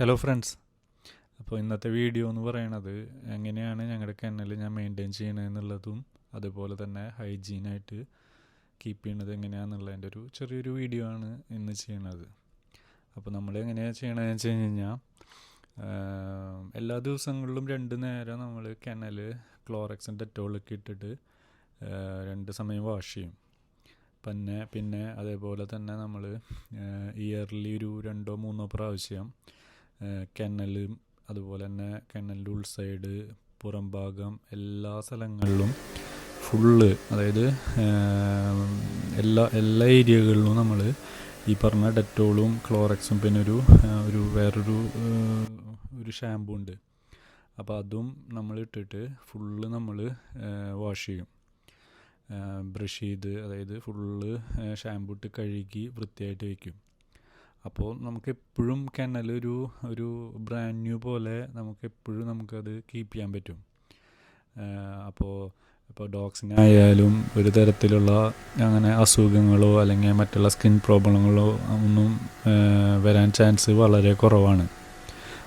Hello friends അപ്പോൾ ഇന്നത്തെ video എന്ന് പറയണത് എങ്ങനെയാണ് ഞങ്ങളുടെ കെന്നൽ ഞാൻ മെയിന്റെയിൻ ചെയ്യണമെന്നുള്ളതും അതുപോലെ തന്നെ ഹൈജീനായിട്ട് കീപ്പ് ചെയ്യണത് എങ്ങനെയാണെന്നുള്ളതിന്റെ ഒരു ചെറിയൊരു വീഡിയോ ആണ് ഇന്ന് ചെയ്യണത്. അപ്പോൾ നമ്മൾ എങ്ങനെയാണ് ചെയ്യണതെന്ന് വെച്ച് കഴിഞ്ഞ് കഴിഞ്ഞാൽ എല്ലാ ദിവസങ്ങളിലും രണ്ട് നേരം നമ്മൾ കെണൽ ക്ലോറക്സും ഡെറ്റോളൊക്കെ ഇട്ടിട്ട് രണ്ട് സമയം വാഷ് ചെയ്യും. പിന്നെ പിന്നെ അതേപോലെ തന്നെ നമ്മൾ ഇയർലി ഒരു രണ്ടോ മൂന്നോ പ്രാവശ്യം കെന്നൽ അതുപോലെ തന്നെ കെനലിന്റെ ഉൾ സൈഡ് പുറം ഭാഗം എല്ലാ സ്ഥലങ്ങളിലും ഫുള്ള് അതായത് എല്ലാ എല്ലാ ഏരിയകളിലും നമ്മൾ ഈ പറഞ്ഞ ഡെറ്റോളും ക്ലോറക്സും പിന്നെ ഒരു ഒരു വേറൊരു ഒരു ഷാമ്പു ഉണ്ട്. അപ്പോൾ അതും നമ്മൾ ഇട്ടിട്ട് ഫുള്ള് നമ്മൾ വാഷ് ചെയ്യും. ബ്രഷ് ചെയ്ത് അതായത് ഫുള്ള് ഷാമ്പു ഇട്ട് കഴുകി വൃത്തിയായിട്ട് വയ്ക്കും അപ്പോൾ നമുക്ക് എപ്പോഴും കെന്നൽ ഒരു ഒരു ബ്രാൻഡ് ന്യൂ പോലെ നമുക്ക് എപ്പോഴും നമുക്കത് കീപ്പ് ചെയ്യാൻ പറ്റും. അപ്പോൾ ഇപ്പോൾ ഡോഗ്സിനായാലും ഒരു തരത്തിലുള്ള അങ്ങനെ അസുഖങ്ങളോ അല്ലെങ്കിൽ മറ്റുള്ള സ്കിൻ പ്രോബ്ലങ്ങളോ ഒന്നും വരാൻ ചാൻസ് വളരെ കുറവാണ്.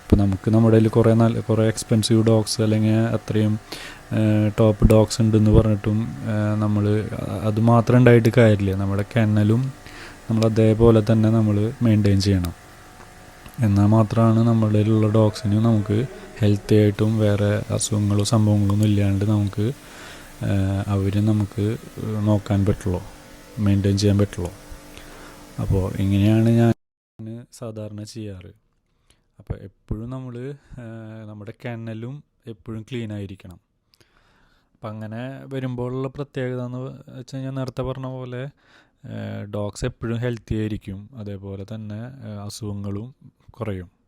അപ്പോൾ നമുക്ക് നമ്മുടെ കയ്യിൽ കുറേ നല്ല കുറേ എക്സ്പെൻസീവ് ഡോഗ്സ് അല്ലെങ്കിൽ അത്രയും ടോപ്പ് ഡോഗ്സ് ഉണ്ടെന്ന് പറഞ്ഞിട്ടും നമ്മൾ അത് മാത്രം ഉണ്ടായിട്ട് കാര്യമില്ല. നമ്മുടെ കെന്നലും നമ്മൾ അതേപോലെ തന്നെ നമ്മൾ മെയിന്റെയിൻ ചെയ്യണം. എന്നാൽ മാത്രമാണ് നമ്മളിലുള്ള ഡോഗ്സിന് നമുക്ക് ഹെൽത്തി ആയിട്ടും വേറെ അസുഖങ്ങളോ സംഭവങ്ങളൊന്നും ഇല്ലാണ്ട് നമുക്ക് അവർ നമുക്ക് നോക്കാൻ പറ്റുള്ളൂ മെയിന്റെയിൻ ചെയ്യാൻ പറ്റുള്ളൂ. അപ്പോൾ ഇങ്ങനെയാണ് ഞാൻ സാധാരണ ചെയ്യാറ്. അപ്പോൾ എപ്പോഴും നമ്മൾ നമ്മുടെ കെന്നലും എപ്പോഴും ക്ലീൻ ആയിരിക്കണം. അപ്പം അങ്ങനെ വരുമ്പോഴുള്ള പ്രത്യേകത എന്ന് വെച്ച് കഴിഞ്ഞാൽ നേരത്തെ പറഞ്ഞ പോലെ ഡോഗ്സ് എപ്പോഴും ഹെൽത്തി ആയിരിക്കും. അതേപോലെ തന്നെ അസുഖങ്ങളും കുറയും.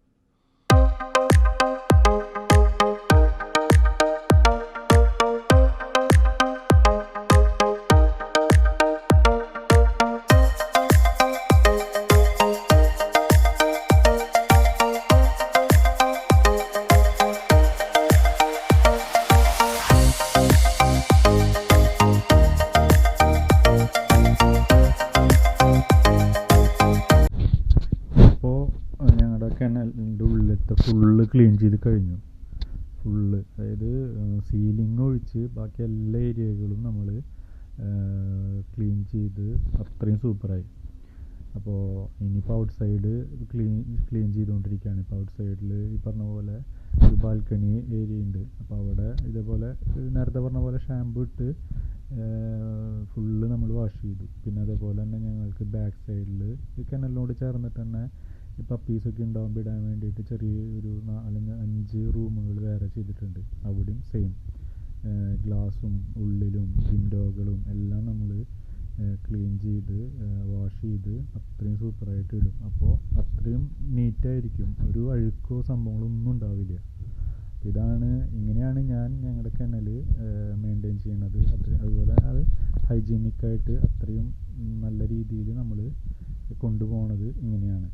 ഉള്ളിലത്തെ ഫുള്ള് ക്ലീൻ ചെയ്ത് കഴിഞ്ഞു. ഫുള്ള് അതായത് സീലിംഗ് ഒഴിച്ച് ബാക്കി എല്ലാ ഏരിയകളും നമ്മൾ ക്ലീൻ ചെയ്ത് അത്രയും സൂപ്പറായി അപ്പോൾ ഇനിയിപ്പോൾ ഔട്ട് സൈഡ് ക്ലീൻ ക്ലീൻ ചെയ്തുകൊണ്ടിരിക്കുകയാണ്. ഇപ്പോൾ ഔട്ട് സൈഡിൽ ഈ പറഞ്ഞ പോലെ ഒരു ബാൽക്കണി ഏരിയ ഉണ്ട്. അപ്പോൾ അവിടെ ഇതേപോലെ നേരത്തെ പറഞ്ഞ പോലെ ഷാമ്പു ഇട്ട് ഫുള്ള് നമ്മൾ വാഷ് ചെയ്തു. പിന്നെ അതേപോലെ തന്നെ ഞങ്ങൾക്ക് ബാക്ക് സൈഡിൽ ഈ കിണലിനോട് ചേർന്നിട്ട് തന്നെ ഈ പപ്പീസൊക്കെ ഉണ്ടാകുമ്പോൾ ഇടാൻ വേണ്ടിയിട്ട് ചെറിയ ഒരു നാലഞ്ച് അഞ്ച് റൂമുകൾ വേറെ ചെയ്തിട്ടുണ്ട്. അവിടെയും സെയിം ഗ്ലാസും ഉള്ളിലും വിൻഡോകളും എല്ലാം നമ്മൾ ക്ലീൻ ചെയ്ത് വാഷ് ചെയ്ത് അത്രയും സൂപ്പറായിട്ട് ഇടും. അപ്പോൾ അത്രയും നീറ്റായിരിക്കും ഒരു അഴുക്കോ സംഭവങ്ങളൊന്നും ഉണ്ടാവില്ല. ഇതാണ് ഇങ്ങനെയാണ് ഞാൻ ഞങ്ങളുടെ കിണൽ മെയിന്റെയിൻ ചെയ്യുന്നത് അത്ര അതുപോലെ അത് ഹൈജീനിക്കായിട്ട് അത്രയും നല്ല രീതിയിൽ നമ്മൾ കൊണ്ടുപോകണത് ഇങ്ങനെയാണ്.